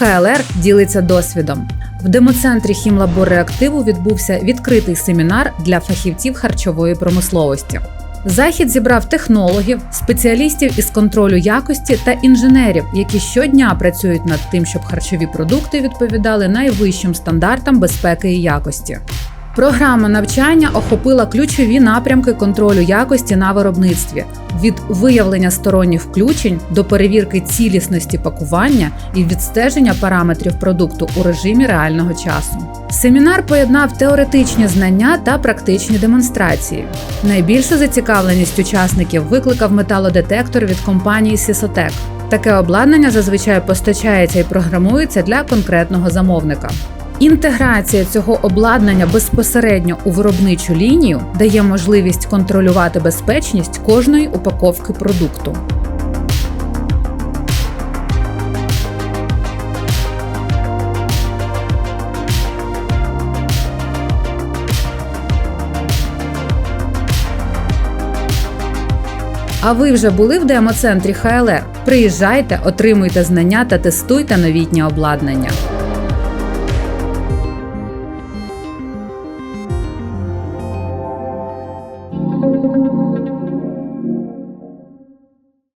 ХЛР ділиться досвідом. В демоцентрі хімлабор реактиву відбувся відкритий семінар для фахівців харчової промисловості. Захід зібрав технологів, спеціалістів із контролю якості та інженерів, які щодня працюють над тим, щоб харчові продукти відповідали найвищим стандартам безпеки і якості. Програма навчання охопила ключові напрямки контролю якості на виробництві від виявлення сторонніх включень до перевірки цілісності пакування і відстеження параметрів продукту у режимі реального часу. Семінар поєднав теоретичні знання та практичні демонстрації. Найбільшу зацікавленість учасників викликав металодетектор від компанії Sisotec. Таке обладнання зазвичай постачається і програмується для конкретного замовника. Інтеграція цього обладнання безпосередньо у виробничу лінію дає можливість контролювати безпечність кожної упаковки продукту. А ви вже були в демоцентрі ХЛР? Приїжджайте, отримуйте знання та тестуйте новітнє обладнання.